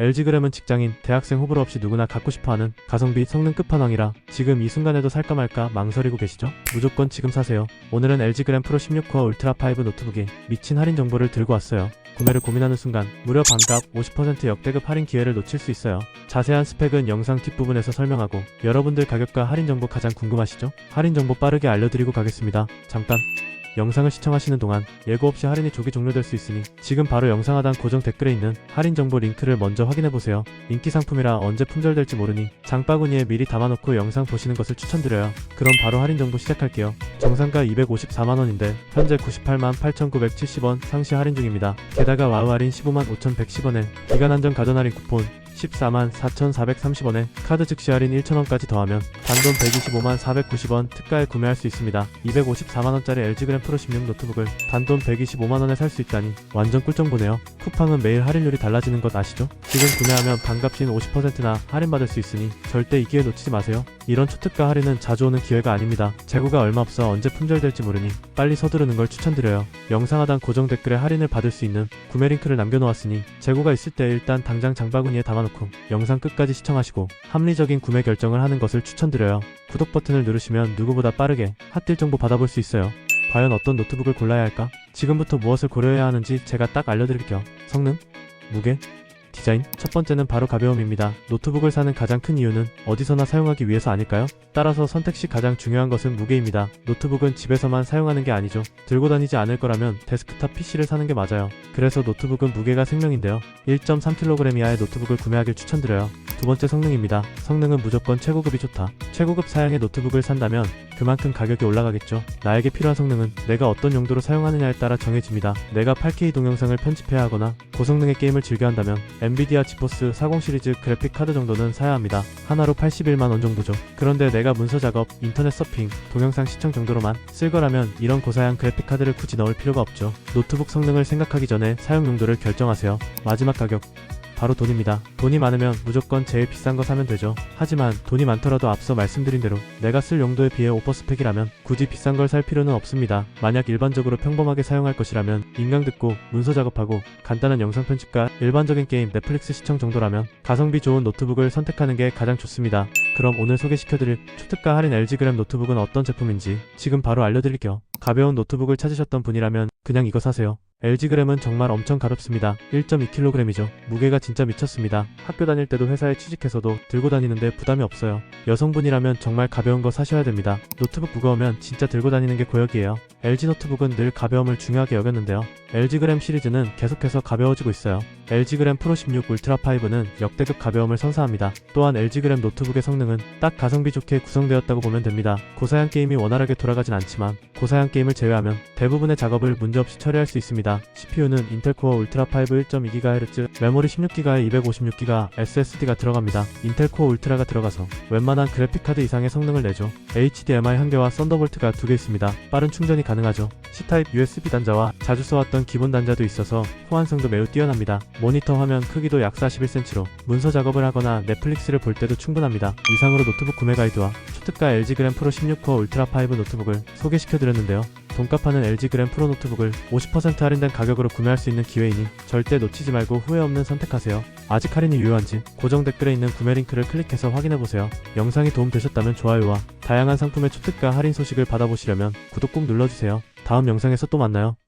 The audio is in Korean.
LG그램은 직장인, 대학생 호불호 없이 누구나 갖고 싶어하는 가성비 성능 끝판왕이라 지금 이 순간에도 살까 말까 망설이고 계시죠? 무조건 지금 사세요. 오늘은 LG그램 프로 16코어 울트라 5 노트북에 미친 할인 정보를 들고 왔어요. 구매를 고민하는 순간 무려 반값 50% 역대급 할인 기회를 놓칠 수 있어요. 자세한 스펙은 영상 뒷부분에서 설명하고 여러분들 가격과 할인 정보 가장 궁금하시죠? 할인 정보 빠르게 알려드리고 가겠습니다. 잠깐 영상을 시청하시는 동안 예고 없이 할인이 조기 종료될 수 있으니 지금 바로 영상 하단 고정 댓글에 있는 할인 정보 링크를 먼저 확인해보세요. 인기 상품이라 언제 품절될지 모르니 장바구니에 미리 담아놓고 영상 보시는 것을 추천드려요. 그럼 바로 할인 정보 시작할게요. 정상가 254만원인데 현재 98만 8,970원 상시 할인 중입니다. 게다가 와우 할인 15만 5,110원에 기간 한정 가전 할인 쿠폰 14만 4,430원에 카드 즉시 할인 1,000원까지 더하면 단돈 125만 490원 특가에 구매할 수 있습니다. 254만원짜리 LG그램 프로 16 노트북을 단돈 125만원에 살 수 있다니 완전 꿀정보네요. 쿠팡은 매일 할인율이 달라지는 것 아시죠? 지금 구매하면 반값인 50%나 할인받을 수 있으니 절대 이 기회 놓치지 마세요. 이런 초특가 할인은 자주 오는 기회가 아닙니다. 재고가 얼마 없어 언제 품절될지 모르니 빨리 서두르는 걸 추천드려요. 영상 하단 고정 댓글에 할인을 받을 수 있는 구매 링크를 남겨놓았으니 재고가 있을 때 일단 당장 장바구니에 담아놓고 영상 끝까지 시청하시고 합리적인 구매 결정을 하는 것을 추천드려요. 구독 버튼을 누르시면 누구보다 빠르게 핫딜 정보 받아볼 수 있어요. 과연 어떤 노트북을 골라야 할까? 지금부터 무엇을 고려해야 하는지 제가 딱 알려드릴게요. 성능? 무게? 디자인? 첫 번째는 바로 가벼움입니다. 노트북을 사는 가장 큰 이유는 어디서나 사용하기 위해서 아닐까요? 따라서 선택 시 가장 중요한 것은 무게입니다. 노트북은 집에서만 사용하는 게 아니죠. 들고 다니지 않을 거라면 데스크탑 PC를 사는 게 맞아요. 그래서 노트북은 무게가 생명인데요. 1.3kg 이하의 노트북을 구매하길 추천드려요. 두 번째 성능입니다. 성능은 무조건 최고급이 좋다. 최고급 사양의 노트북을 산다면 그만큼 가격이 올라가겠죠. 나에게 필요한 성능은 내가 어떤 용도로 사용하느냐에 따라 정해집니다. 내가 8K 동영상을 편집해야 하거나 고성능의 게임을 즐겨 한다면 엔비디아 지포스 40 시리즈 그래픽 카드 정도는 사야 합니다. 하나로 81만 원 정도죠. 그런데 내가 문서 작업, 인터넷 서핑, 동영상 시청 정도로만 쓸 거라면 이런 고사양 그래픽 카드를 굳이 넣을 필요가 없죠. 노트북 성능을 생각하기 전에 사용 용도를 결정하세요. 마지막 가격 바로 돈입니다. 돈이 많으면 무조건 제일 비싼 거 사면 되죠. 하지만 돈이 많더라도 앞서 말씀드린 대로 내가 쓸 용도에 비해 오퍼 스펙이라면 굳이 비싼 걸 살 필요는 없습니다. 만약 일반적으로 평범하게 사용할 것이라면 인강 듣고 문서 작업하고 간단한 영상 편집과 일반적인 게임 넷플릭스 시청 정도라면 가성비 좋은 노트북을 선택하는 게 가장 좋습니다. 그럼 오늘 소개시켜드릴 초특가 할인 LG그램 노트북은 어떤 제품인지 지금 바로 알려드릴게요. 가벼운 노트북을 찾으셨던 분이라면 그냥 이거 사세요. LG그램은 정말 엄청 가볍습니다. 1.2kg이죠. 무게가 진짜 미쳤습니다. 학교 다닐 때도 회사에 취직해서도 들고 다니는데 부담이 없어요. 여성분이라면 정말 가벼운 거 사셔야 됩니다. 노트북 무거우면 진짜 들고 다니는 게 고역이에요. LG 노트북은 늘 가벼움을 중요하게 여겼는데요. LG그램 시리즈는 계속해서 가벼워지고 있어요. LG그램 프로 16 울트라 5는 역대급 가벼움을 선사합니다. 또한 LG그램 노트북의 성능은 딱 가성비 좋게 구성되었다고 보면 됩니다. 고사양 게임이 원활하게 돌아가진 않지만 고사양 게임을 제외하면 대부분의 작업을 문제없이 처리할 수 있습니다. CPU는 인텔 코어 울트라 5 1.2GHz, 메모리 16GB, 256GB SSD가 들어갑니다. 인텔 코어 울트라가 들어가서 웬만한 그래픽카드 이상의 성능을 내죠. HDMI 한 개와 썬더볼트가 두 개 있습니다. 빠른 충전이 가능하죠. C타입 USB 단자와 자주 써왔던 기본 단자도 있어서 호환성도 매우 뛰어납니다. 모니터 화면 크기도 약 41cm로 문서 작업을 하거나 넷플릭스를 볼 때도 충분합니다. 이상으로 노트북 구매 가이드와 초특가 LG그램 프로 16코어 울트라 5 노트북을 소개시켜드렸는데요. 돈값하는 LG그램 프로 노트북을 50% 할인된 가격으로 구매할 수 있는 기회이니 절대 놓치지 말고 후회 없는 선택하세요. 아직 할인이 유효한지 고정 댓글에 있는 구매 링크를 클릭해서 확인해보세요. 영상이 도움되셨다면 좋아요와 다양한 상품의 초특가 할인 소식을 받아보시려면 구독 꼭 눌러주세요. 다음 영상에서 또 만나요.